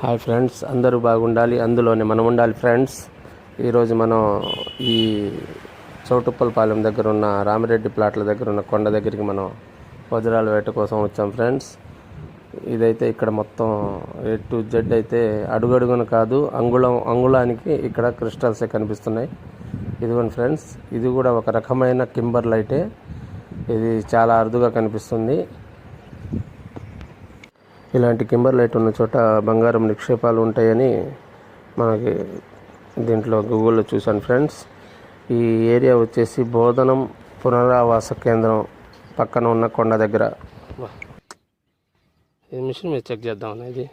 Hi friends అందరూ బాగుండాలి అందులోనే మనం ఉండాలి ఫ్రెండ్స్. ఈరోజు మనం ఈ చౌటుప్పలపాలెం దగ్గర ఉన్న రామిరెడ్డి ప్లాట్ల దగ్గర ఉన్న కొండ దగ్గరికి మనం వజ్రాల వేట కోసం వచ్చాం ఫ్రెండ్స్. ఇదైతే ఇక్కడ మొత్తం ఏ టు జెడ్ అయితే అడుగడుగున కాదు అంగుళం అంగుళానికి ఇక్కడ క్రిస్టల్సే కనిపిస్తున్నాయి. ఇదిగోండి ఫ్రెండ్స్ ఇది కూడా ఒక రకమైన కింబర్ లైటే. ఇది చాలా అరుదుగా కనిపిస్తుంది. ఇలాంటి కింబర్ లైట్ ఉన్న చోట బంగారం నిక్షేపాలు ఉంటాయని మనకి దీంట్లో గూగుల్లో చూశాను ఫ్రెండ్స్. ఈ ఏరియా వచ్చేసి బోధనం పునరావాస కేంద్రం పక్కన ఉన్న కొండ దగ్గర. ఈ మిషన్ మీద చెక్ చేద్దామన్నా ఇది.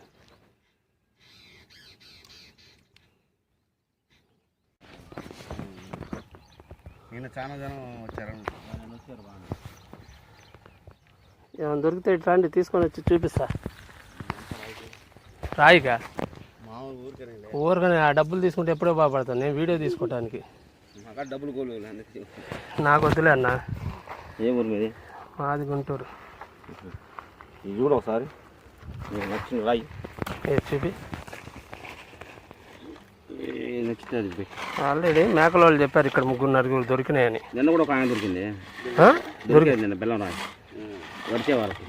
చాలా జనం వచ్చారు. ఏమైనా దొరికితే ఇట్లా రండి తీసుకొని వచ్చి చూపిస్తా. రాయిగా ఊరికనే ఊరికనే ఆ డబ్బులు తీసుకుంటే ఎప్పుడో బాగుపడతాను నేను వీడియో తీసుకోవడానికి నాకు వద్దులే అన్న. ఏ ఊరు మీది? మాది గుంటూరు. ఇది కూడా ఒకసారి. నచ్చిన రాయి. ఏ చూపి. పోయి. ఆల్రెడీ మేకల వాళ్ళు చెప్పారు ఇక్కడ ముగ్గురు నలుగురు దొరికినాయని. నిన్న కూడా ఒక ఆయన దొరికింది. ఆ? దొరికేది నిన్న బెల్లం రాయి. వడిచే వాళ్ళకి.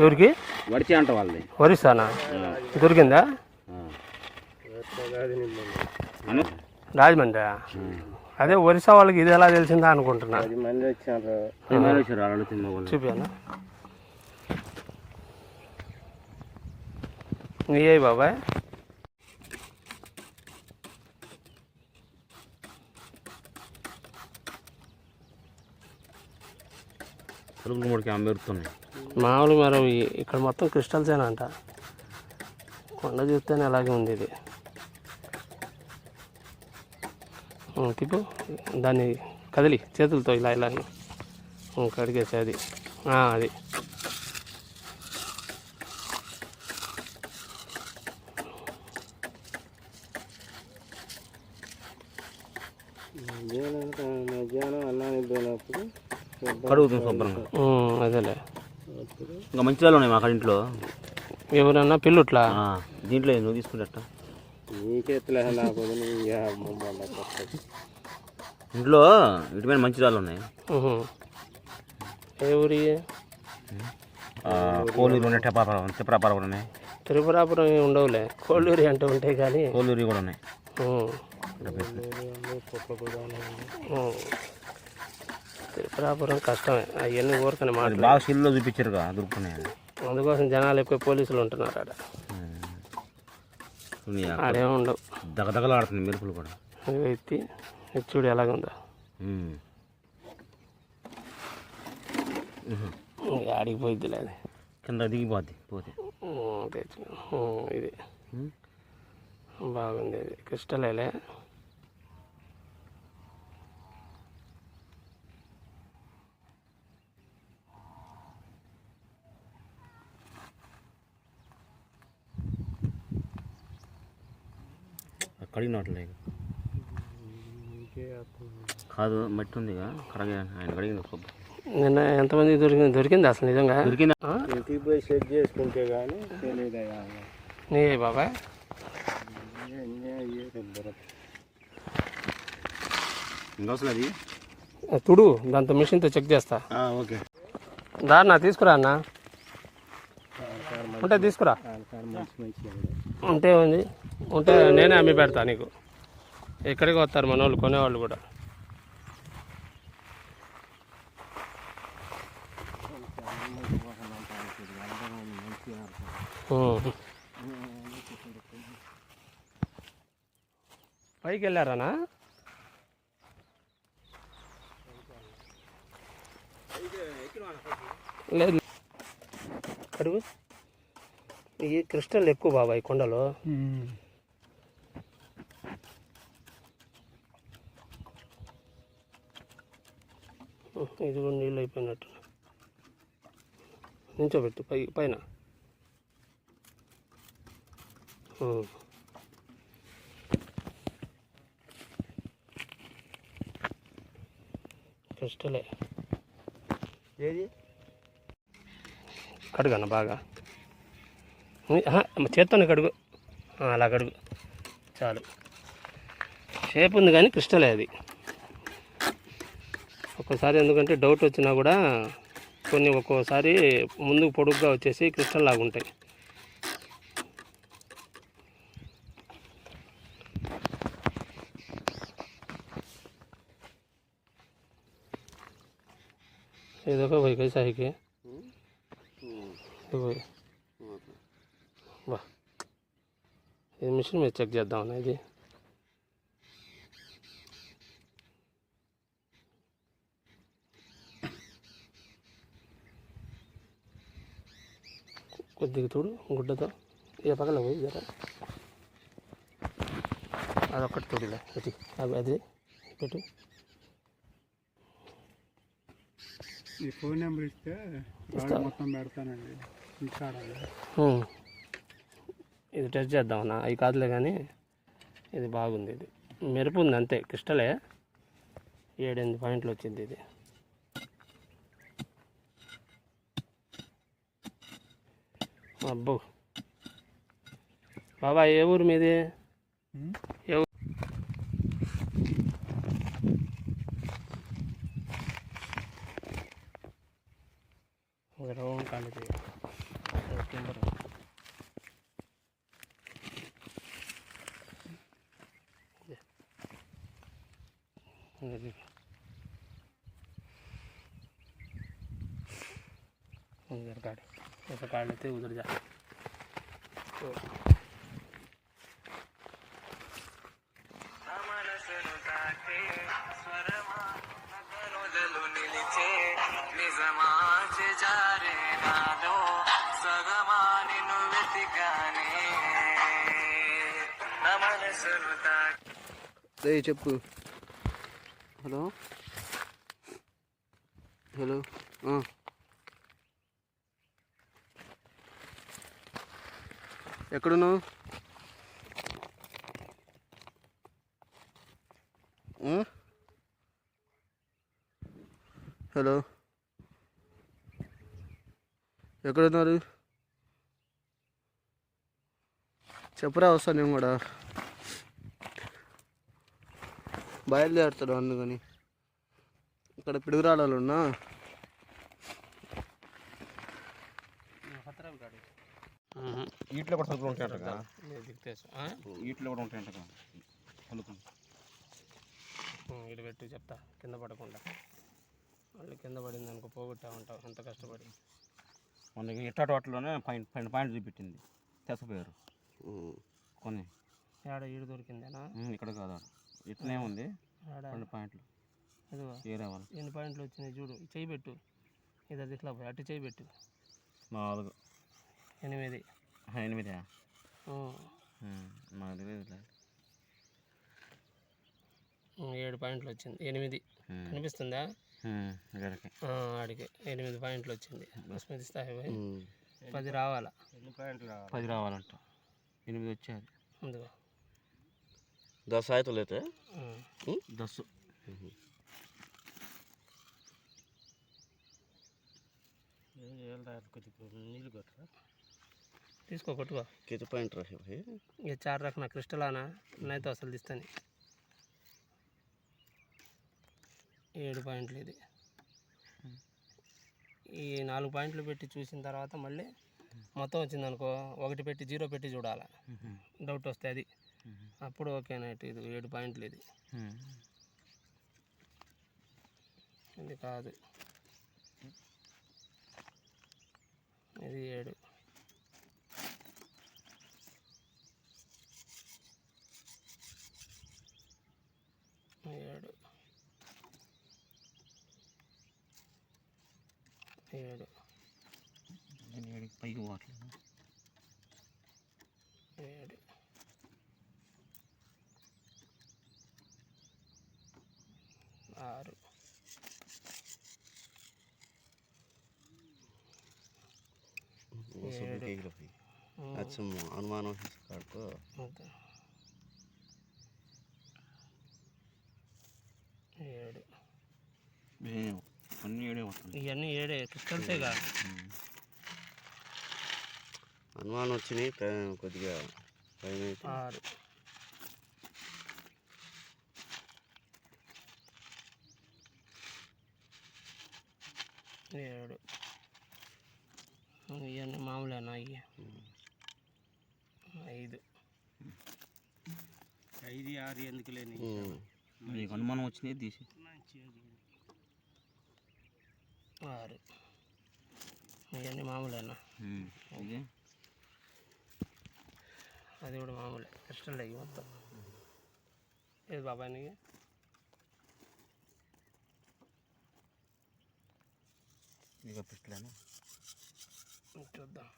ఎవరికి? వడిచే అంట వాళ్ళది. ఒరిస్సానా దొరికిందా. అను? రాజమండ్రి అదే ఒరిస్సా వాళ్ళకి ఇది ఎలా తెలిసిందా అనుకుంటున్నా. చూపాను నీ బాబాయ్. తెలుగు మూడుకి ఆమె మామూలు మరి ఇక్కడ మొత్తం క్రిస్టల్సేనంట కొండ చూస్తేనే అలాగే ఉంది ఇది. తిప్పు. దాన్ని కదిలి చేతులతో ఇలా ఇలా. కడిగేసి అది. అది. కడుగుతుంది శుభ్రంగా. అదేలే. ఇంకా మంచి వాళ్ళు ఉన్నాయి మా కాడ ఇంట్లో. ఎవరన్నా పిల్లుట్లా ఆ, దీంట్లో నువ్వు తీసుకుంటా ఇంట్లో ఇటుపైన మంచి రాళ్ళు ఉన్నాయి. ఆ, కోలూరు ఉన్నాయి టెపాపురం తిప్పరాపురం ఉన్నాయి. త్రిపురాపురం ఉండవులే. కోళ్ళూరి అంటే ఉంటాయి కానీ. కోలూరు కూడా ఉన్నాయి. త్రిపురాపురం కష్టమే. అవన్నీ ఊరకనే మాట బాగా సిల్లో చూపించారు కదా అందుకోసం జనాలు ఎక్కువ పోలీసులు ఉంటున్నారు ఆడ. ఆడేమో ఉండవు. దగదగలు ఆడుతుంది మెరుపులు కూడా ఎత్తి చూడు ఎలాగుందో. ఆడికి పోయిద్దిలే అది. కింద దిగిపోద్ది పోతే. ఇది. బాగుంది ఇది క్రిస్టలేలే కడిగినట్లే కాదు మట్టి ఉంది కడగ. ఆయన కడిగింది సొబ్బు నిన్న ఎంతమంది దొరికింది? దొరికింది అసలు నిజంగా? దొరికిందా? ఇంటికి పోయి సెట్ చేసుకుంటే కానీ తెలియదయ్యా. నీ బాబాయ్. ఇంకా అసలు అది తుడు దాంతో మిషన్తో చెక్ చేస్తా. ఓకే. దారినా తీసుకురా అన్న. ఉంటే తీసుకురా. ఉంటే ఉంది ఉంటే నేనే అమ్మి పెడతా నీకు. ఎక్కడికి వస్తారు మన వాళ్ళు కొనేవాళ్ళు కూడా. పైకి వెళ్ళారానా? లేదు. అడుగు. ఈ క్రిస్టల్ ఎక్కువ బాబా ఈ కొండలో. ఇది కూడా నీళ్ళు అయిపోయినట్టు. నించోబెట్టు పై పైన. ఉం. క్రిస్టలే ఏది? కడుగన్న బాగా. చేత్తోనే కడుగు. అలా కడుగు. చాలు. షేప్ ఉంది కానీ క్రిస్టలే అది. ఒక్కోసారి ఎందుకంటే డౌట్ వచ్చినా కూడా కొన్ని ఒక్కోసారి ముందుకు పొడుగ్గా వచ్చేసి క్రిస్టల్ లాగా ఉంటాయి ये देखो भाई कैसा है कि देखो वाह ఇది మిషన్ మీద చెక్ చేద్దాం ఇది కొద్దిగా చూడు గుడ్డతో. ఏ పక్కన పోయి జరా. అదొక్కటి చూడులే పెట్టి. అది అది పెట్టు. ఈ ఫోన్ నెంబర్ ఇస్తే. మొత్తం పెడతానండి. ఇది టెస్ట్ చేద్దామన్నా. అవి కాదులే కానీ ఇది బాగుంది ఇది. మెరుపు ఉంది అంతే క్రిస్టలే. ఏడెనిమిది పాయింట్లు వచ్చింది ఇది. అబ్బో. బాబా ఏ ఊరు మీది? ऐसा काट लेते उधर जा तो మనసును తాకే స్వరమా ఎక్కడున్నావు? హలో? ఎక్కడున్నారు? చెప్పరా వస్తాను నేను కూడా. బయలుదేరుతాడు అందుకని. ఇక్కడ పిడుగురాళ్ళు ఉన్నా వీటిలో కూడా సరుకులు ఉంటాయంట వీటిలో కూడా ఉంటాయంట ఇటు పెట్టి చెప్తా. కింద పడకుండా. మళ్ళీ కింద పడింది అనుకో పోగొట్టా ఉంటావు. అంత కష్టపడి. మనకి ఇట్ట వాటిలోనే పైన పైన పాయింట్ చూపెట్టింది. తెసపోయారు. కొన్ని. ఆడ ఈడు దొరికిందేనా? ఇక్కడ కాదు ఇట్లనే ఉంది. రెండు పాయింట్లు. ఇదిగో వేరే వాళ్ళు ఎన్ని పాయింట్లు వచ్చినాయి చూడు. ఈ చెయ్యి పెట్టు. ఇది దిట్లా పోయి. అటు చెయ్యి పెట్టు. నాలుగు. ఎనిమిది. ఆ, ఎనిమిదా? ఏడు పాయింట్లు వచ్చింది. ఎనిమిది. కనిపిస్తుందా ఆడికి ఎనిమిది పాయింట్లు వచ్చింది. బస్మతి స్థాయి పది రావాలా? పది రావాలంట. ఎనిమిది వచ్చేది ముందుగా దస్ ఆయితలు అయితే దస్సు కొద్దిగా నీళ్ళు కొట్టరా? తీసుకో కొట్టుకో किती पॉइंट रहे भाई ये चार रखना क्रिस्टल आना नहीं तो అసలు తీస్తాను ఏడు పాయింట్లు ఇది ఈ నాలుగు పాయింట్లు పెట్టి చూసిన తర్వాత మళ్ళీ మొత్తం వచ్చింది అనుకో ఒకటి పెట్టి జీరో పెట్టి చూడాలి డౌట్ వస్తే అది అప్పుడు ఓకేనట్టు ఇది ఏడు పాయింట్లు ఇది ఉమ్. ఇది కాదు ఇది ఏడు ఏడు ஆறு అనుమానం అన్నీ ఇవన్నీ ఏడే క్రిస్టల్సేగా అనుమానం వచ్చినాయి కొద్దిగా ఆరు ఏడు. ఇవన్నీ మామూలేనా అయ్యి ఐదు. ఐదు ఆరు ఎందుకు లేని. నీకు అనుమానం వచ్చినాయి తీసి. ఆరు. ఇవన్నీ మామూలేనా? అది కూడా మామూలే. కష్టం లేక మొత్తం. ఏది బాబాయ్ నీకు ఇక పెట్టలేను? చూద్దాం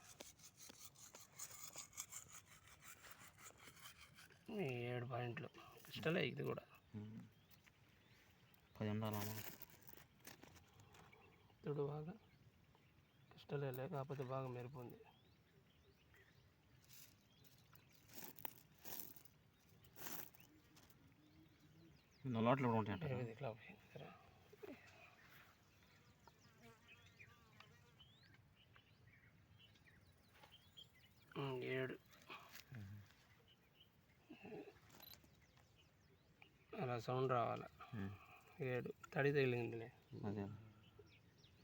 ఏడు పాయింట్లు. ఇష్టలే ఇది కూడా. పది ఉండాలమ్మా చూడు బాగా. ఇష్టలే కాకపోతే బాగా మెరుపు ఉంది నల్లాట్లు కూడా ఉంటాయంట ఏది ఇట్లా పోయింది కదా. ఉమ్, ఏడు అలా సౌండ్ రావాలి. ఏడు. తడి తగిలిందిలే.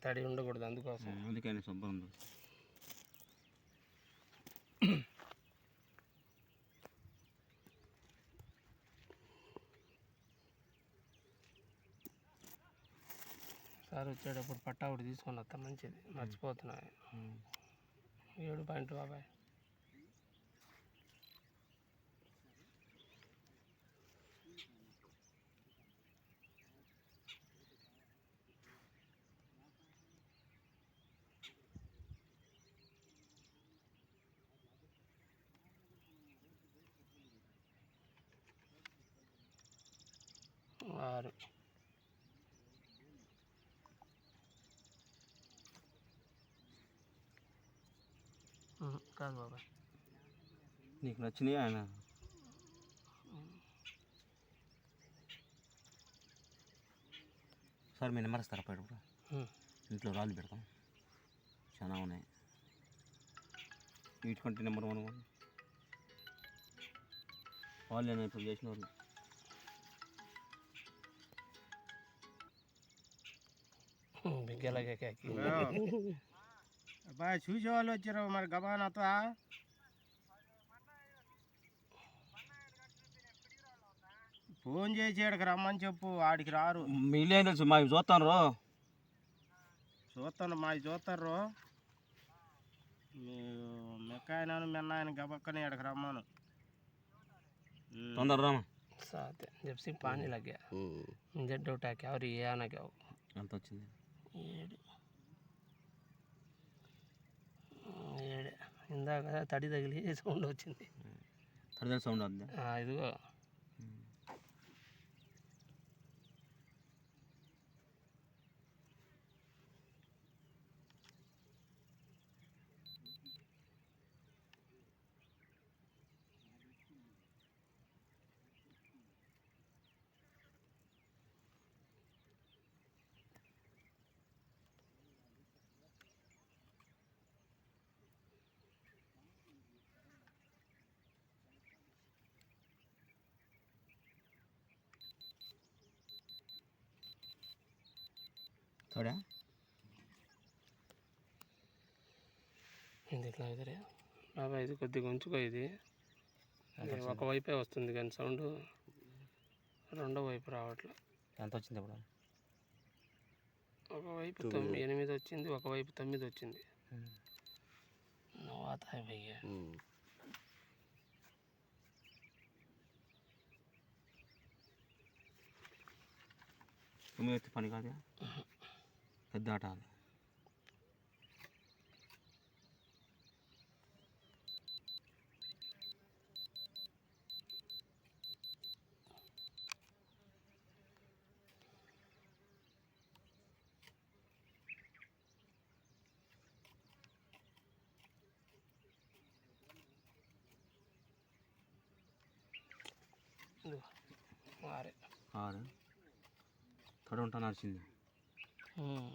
తడి ఉండకూడదు అందుకోసం. అందుకని శుభ్రం సార్ వచ్చేటప్పుడు పట్టా ఒకటి తీసుకొని వస్తా మంచిది. మర్చిపోతున్నాయి ఏడు పాయింట్ బాబాయ్ ఆరు ఉహు, కాదు బాబాయ్ నీకు నచ్చినాయి ఆయన సార్ మీ నెంబర్ ఇస్తారా పైన ఉమ్. ఇంట్లో రాళ్ళు పెడతాం చాలా ఉన్నాయి వీటికంటే నెంబర్ వన్ వన్ వాళ్ళు ఇప్పుడు చేసిన వాళ్ళు బాగా చూసే వాళ్ళు వచ్చారు. మరి గబానతో ఫోన్ చేసి ఆడికి రమ్మని చెప్పు. ఆడికి రారు. మీలే తెలుసు? చూస్తాను రో చూస్తాను. మావి చూస్తారు రో మెక్కాయనను మెన్నాయన గబక్కని ఆడికి రమ్మను. తొందర రామా చెప్పి పానీ లగ్గా జడ్డు టాకి ఎవరు ఏ అనకి అంత వచ్చింది? ఏడు. ఏడు. ఇందాక తడి తగిలి సౌండ్ వచ్చింది. తడిదల సౌండ్ ఇదిగో. తోడా ఇది ఇట్లా ఎదురే బాబా ఇది కొద్దిగా ఉంచుకో ఇది. ఒక వైపే వస్తుంది కానీ సౌండ్ రెండో వైపు రావట్లే. ఎంత వచ్చింది ఇప్పుడు ఒకవైపు తొమ్మిది. ఎనిమిది వచ్చింది ఒకవైపు తొమ్మిది వచ్చింది. భయ్యా ఉమ్. తొమ్మిది ఎత్తి పని కాదు పెద్ద ఆట అది ఆరు. తొడ ఉంటా నడిచింది. Hmm.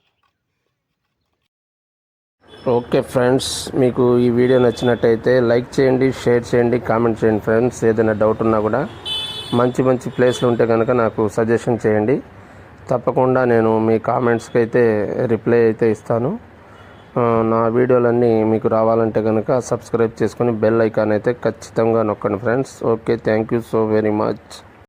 ఓకే ఫ్రెండ్స్ మీకు ఈ వీడియో నచ్చినట్టయితే లైక్ చేయండి షేర్ చేయండి కామెంట్ చేయండి ఫ్రెండ్స్ ఏదైనా డౌట్ ఉన్నా కూడా మంచి మంచి ప్లేస్లు ఉంటే కనుక నాకు సజెషన్ చేయండి. తప్పకుండా నేను మీ కామెంట్స్కి అయితే రిప్లై అయితే ఇస్తాను. నా వీడియోలన్నీ మీకు రావాలంటే కనుక సబ్స్క్రైబ్ చేసుకొని బెల్ ఐకాన్ అయితే ఖచ్చితంగా నొక్కండి friends okay thank you so very much